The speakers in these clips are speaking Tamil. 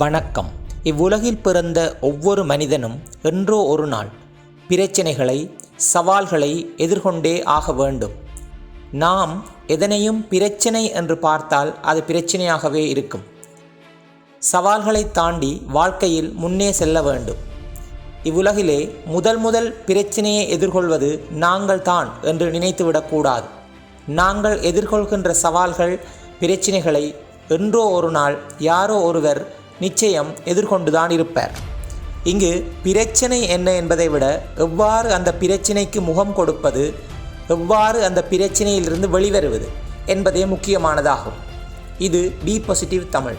வணக்கம். இவ்வுலகில் பிறந்த ஒவ்வொரு மனிதனும் என்றோ ஒரு நாள் பிரச்சனைகளை சவால்களை எதிர்கொண்டே ஆக வேண்டும். நாம் எதனையும் பிரச்சனை என்று பார்த்தால் அது பிரச்சனையாகவே இருக்கும். சவால்களை தாண்டி வாழ்க்கையில் முன்னே செல்ல வேண்டும். இவ்வுலகிலே முதல் முதல் பிரச்சனையை எதிர்கொள்வது நாங்கள் தான் என்று நினைத்துவிடக்கூடாது நாங்கள் எதிர்கொள்கின்ற சவால்கள் பிரச்சனைகளை என்றோ ஒரு நாள் யாரோ ஒருவர் நிச்சயம் எதிர்கொண்டுதான் இருப்பார். இங்கு பிரச்சனை என்ன என்பதை விட எவ்வாறு அந்த பிரச்சனைக்கு முகம் கொடுப்பது எவ்வாறு அந்த பிரச்சனையிலிருந்து வெளிவருவது என்பதே முக்கியமானதாகும். இது பி பாசிட்டிவ் தமிழ்.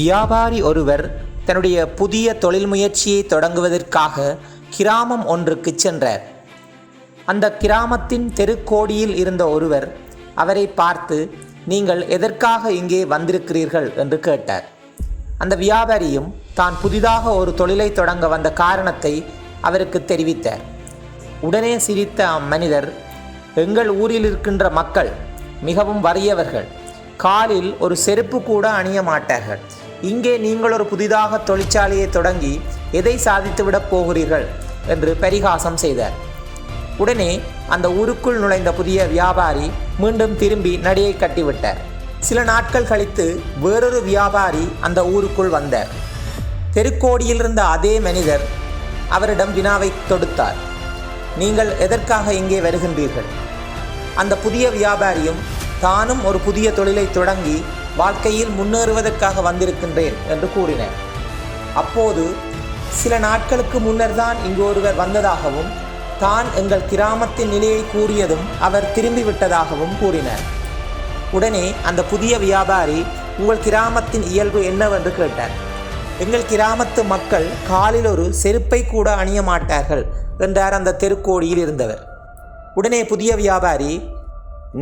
வியாபாரி ஒருவர் தன்னுடைய புதிய தொழில் முயற்சியை தொடங்குவதற்காக கிராமம் ஒன்றுக்கு சென்றார். அந்த கிராமத்தின் தெருக்கோடியில் இருந்த ஒருவர் அவரை பார்த்து நீங்கள் எதற்காக இங்கே வந்திருக்கிறீர்கள்? என்று கேட்டார். அந்த வியாபாரியும் தான் புதிதாக ஒரு தொழிலை தொடங்க வந்த காரணத்தை அவருக்கு தெரிவித்தார். உடனே சிரித்த அம்மனிதர் எங்கள் ஊரில் இருக்கின்ற மக்கள் மிகவும் வறியவர்கள். காலில் ஒரு செருப்பு கூட அணிய மாட்டார்கள். இங்கே நீங்கள் ஒரு புதிதாக தொழிற்சாலையை தொடங்கி எதை சாதித்துவிடப் போகிறீர்கள்? என்று பரிகாசம் செய்தார். உடனே அந்த ஊருக்குள் நுழைந்த புதிய வியாபாரி மீண்டும் திரும்பி நடியை கட்டிவிட்டார். சில நாட்கள் கழித்து வேறொரு வியாபாரி அந்த ஊருக்குள் வந்தார். தெருக்கோடியில் இருந்த அதே மனிதர் அவரிடம் வினாவை தொடுத்தார். நீங்கள் எதற்காக இங்கே வருகின்றீர்கள்? அந்த புதிய வியாபாரியும் தானும் ஒரு புதிய தொழிலை தொடங்கி வாழ்க்கையில் முன்னேறுவதற்காக வந்திருக்கின்றேன் என்று கூறினார். அப்போது சில நாட்களுக்கு முன்னர் தான் இங்கு ஒருவர் வந்ததாகவும் தான் எங்கள் கிராமத்தின் நிலையை கூறியதும் அவர் திரும்பிவிட்டதாகவும் கூறினார். உடனே அந்த புதிய வியாபாரி உங்கள் கிராமத்தின் இயல்பு என்னவென்று கேட்டார். எங்கள் கிராமத்து மக்கள் காலில் ஒரு செருப்பை கூட அணிய மாட்டார்கள் என்றார் அந்த தெருக்கோடியில் இருந்தவர். உடனே புதிய வியாபாரி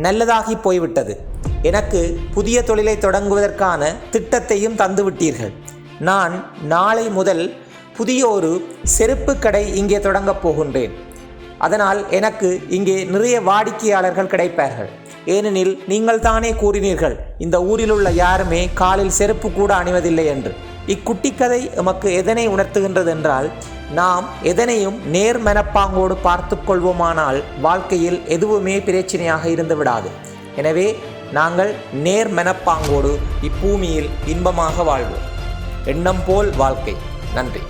நல்லதாகி போய்விட்டது. எனக்கு புதிய தொழிலை தொடங்குவதற்கான திட்டத்தையும் தந்துவிட்டீர்கள். நான் நாளை முதல் புதிய ஒரு செருப்பு கடை இங்கே தொடங்கப் போகின்றேன். அதனால் எனக்கு இங்கே நிறைய வாடிக்கையாளர்கள் கிடைப்பார்கள். ஏனெனில் நீங்கள் தானே கூறினீர்கள் இந்த ஊரில் உள்ள யாருமே காலில் செருப்பு கூட அணிவதில்லை என்று. இக்குட்டி கதை எமக்கு எதனை உணர்த்துகின்றது என்றால் நாம் எதனையும் நேர் மனப்பாங்கோடு பார்த்து கொள்வோமானால் வாழ்க்கையில் எதுவுமே பிரச்சனையாக இருந்து விடாது. எனவே நாங்கள் நேர் மனப்பாங்கோடு இப்பூமியில் இன்பமாக வாழ்வோம். எண்ணம் போல் வாழ்க்கை. நன்றி.